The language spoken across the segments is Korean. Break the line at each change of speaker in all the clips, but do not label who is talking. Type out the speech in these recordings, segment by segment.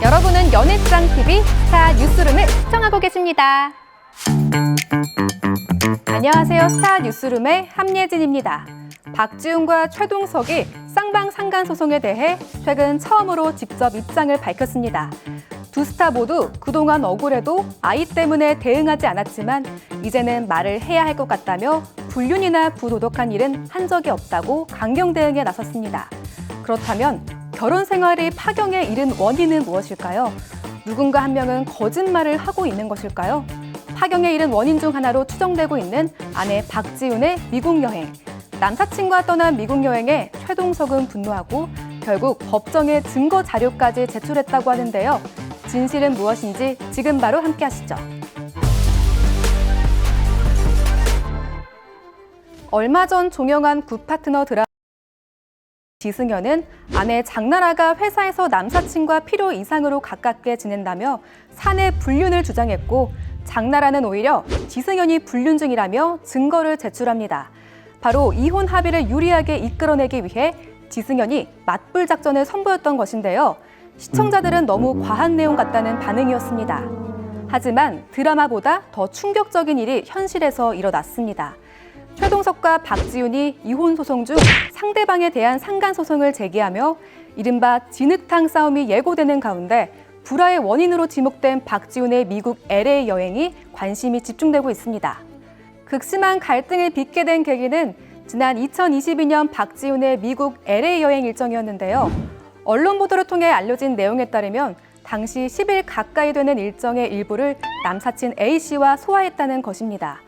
여러분은 연애장 TV 스타 뉴스룸을 시청하고 계십니다. 안녕하세요. 스타 뉴스룸의 함예진입니다. 박지훈과 최동석이 쌍방 상간 소송에 대해 최근 처음으로 직접 입장을 밝혔습니다. 두 스타 모두 그동안 억울해도 아이 때문에 대응하지 않았지만 이제는 말을 해야 할 것 같다며 불륜이나 부도덕한 일은 한 적이 없다고 강경 대응에 나섰습니다. 그렇다면 결혼 생활이 파경에 이른 원인은 무엇일까요? 누군가 한 명은 거짓말을 하고 있는 것일까요? 파경에 이른 원인 중 하나로 추정되고 있는 아내 박지훈의 미국 여행. 남사친과 떠난 미국 여행에 최동석은 분노하고 결국 법정에 증거 자료까지 제출했다고 하는데요. 진실은 무엇인지 지금 바로 함께 하시죠. 얼마 전 종영한 굿파트너 드라마 지승현은 아내 장나라가 회사에서 남사친과 필요 이상으로 가깝게 지낸다며 사내 불륜을 주장했고 장나라는 오히려 지승현이 불륜 중이라며 증거를 제출합니다. 바로 이혼 합의를 유리하게 이끌어내기 위해 지승현이 맞불 작전을 선보였던 것인데요. 시청자들은 너무 과한 내용 같다는 반응이었습니다. 하지만 드라마보다 더 충격적인 일이 현실에서 일어났습니다. 최동석과 박지훈이 이혼 소송 중 상대방에 대한 상간 소송을 제기하며 이른바 진흙탕 싸움이 예고되는 가운데 불화의 원인으로 지목된 박지훈의 미국 LA 여행이 관심이 집중되고 있습니다. 극심한 갈등을 빚게 된 계기는 지난 2022년 박지훈의 미국 LA 여행 일정이었는데요. 언론 보도를 통해 알려진 내용에 따르면 당시 10일 가까이 되는 일정의 일부를 남사친 A씨와 소화했다는 것입니다.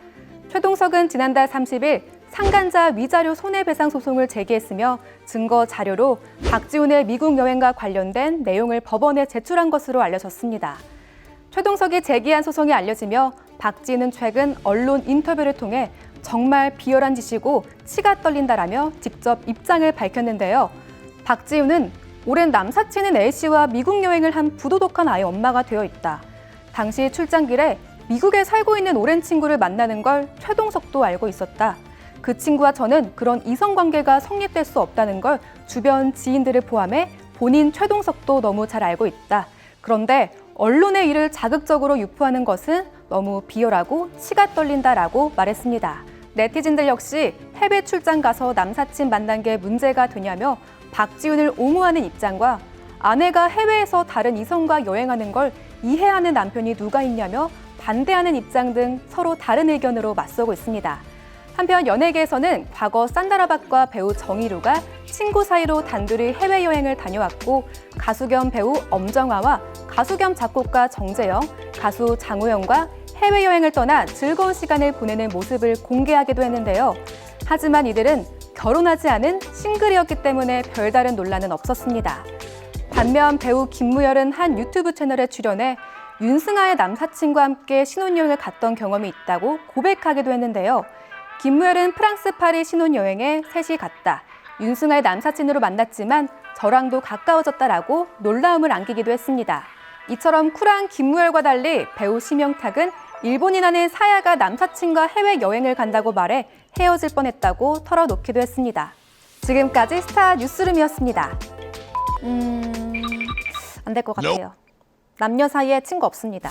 최동석은 지난달 30일 상간자 위자료 손해배상 소송을 제기했으며 증거 자료로 박지훈의 미국 여행과 관련된 내용을 법원에 제출한 것으로 알려졌습니다. 최동석이 제기한 소송이 알려지며 박지훈은 최근 언론 인터뷰를 통해 정말 비열한 짓이고 치가 떨린다라며 직접 입장을 밝혔는데요. 박지훈은 오랜 남사친인 A씨와 미국 여행을 한 부도덕한 아이 엄마가 되어 있다. 당시 출장길에 미국에 살고 있는 오랜 친구를 만나는 걸 최동석도 알고 있었다. 그 친구와 저는 그런 이성 관계가 성립될 수 없다는 걸 주변 지인들을 포함해 본인 최동석도 너무 잘 알고 있다. 그런데 언론의 일을 자극적으로 유포하는 것은 너무 비열하고 치가 떨린다라고 말했습니다. 네티즌들 역시 해외 출장 가서 남사친 만난 게 문제가 되냐며 박지훈을 옹호하는 입장과 아내가 해외에서 다른 이성과 여행하는 걸 이해하는 남편이 누가 있냐며 반대하는 입장 등 서로 다른 의견으로 맞서고 있습니다. 한편 연예계에서는 과거 산다라박과 배우 정희루가 친구 사이로 단둘이 해외여행을 다녀왔고 가수 겸 배우 엄정화와 가수 겸 작곡가 정재영, 가수 장우영과 해외여행을 떠나 즐거운 시간을 보내는 모습을 공개하기도 했는데요. 하지만 이들은 결혼하지 않은 싱글이었기 때문에 별다른 논란은 없었습니다. 반면 배우 김무열은 한 유튜브 채널에 출연해 윤승아의 남사친과 함께 신혼여행을 갔던 경험이 있다고 고백하기도 했는데요. 김무열은 프랑스 파리 신혼여행에 셋이 갔다. 윤승아의 남사친으로 만났지만 저랑도 가까워졌다라고 놀라움을 안기기도 했습니다. 이처럼 쿨한 김무열과 달리 배우 심영탁은 일본인 아는 사야가 남사친과 해외 여행을 간다고 말해 헤어질 뻔했다고 털어놓기도 했습니다. 지금까지 스타 뉴스룸이었습니다. 음, 안 될 것 같아요. 남녀 사이에 친구 없습니다.